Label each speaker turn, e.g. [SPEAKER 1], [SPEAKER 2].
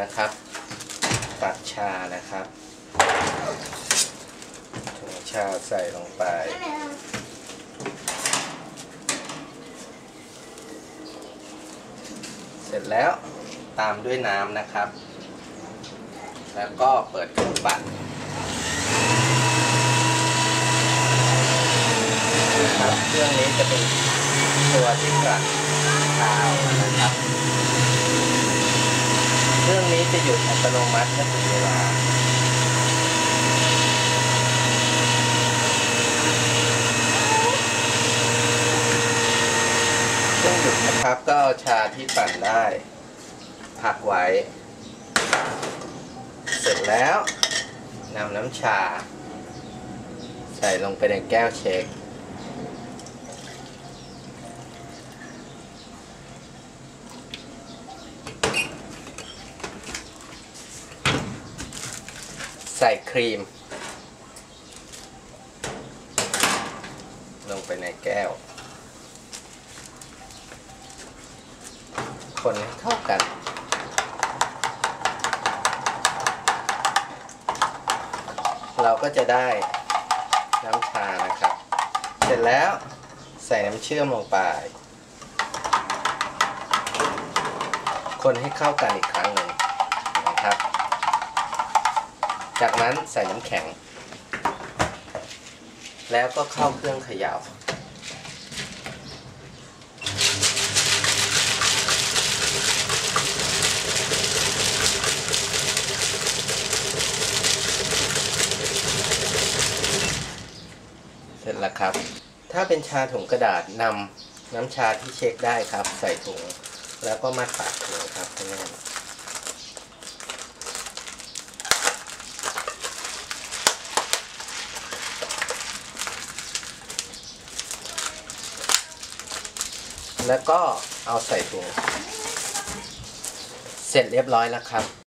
[SPEAKER 1] นะครับ ตักชานะครับถุงชาใส่ลงไป เสร็จแล้วตามด้วยน้ำนะครับ แล้วก็เปิดเครื่องปั่นนะครับเครื่องนี้จะเป็นตัวที่กลั่นชาออกมานะครับ รื่องนี้จะหยุดอัตโนมัติเมื่อถึงเวลาเครื่องหยุดนะครับก็เอาชาที่ปั่นได้ พักไว้ เสร็จแล้วนำน้ำชา ใส่ลงไปในแก้วเช็ค ใส่ครีม ลงไปในแก้ว คนให้เข้ากัน เราก็จะได้น้ำชานะครับ เสร็จแล้วใส่น้ำเชื่อมลงไป คนให้เข้ากันอีกครั้งหนึ่งนะครับ จากนั้นใส่น้ำแข็ง แล้วก็เข้าเครื่องเขย่าเสร็จแล้วครับ ถ้าเป็นชาถุงกระดาษนำน้ำชาที่เช็คได้ครับ ใส่ถุง แล้วก็มัดปากถุงครับให้แน่น แล้วก็เอาใส่ถุงเสร็จเรียบร้อยแล้วครับ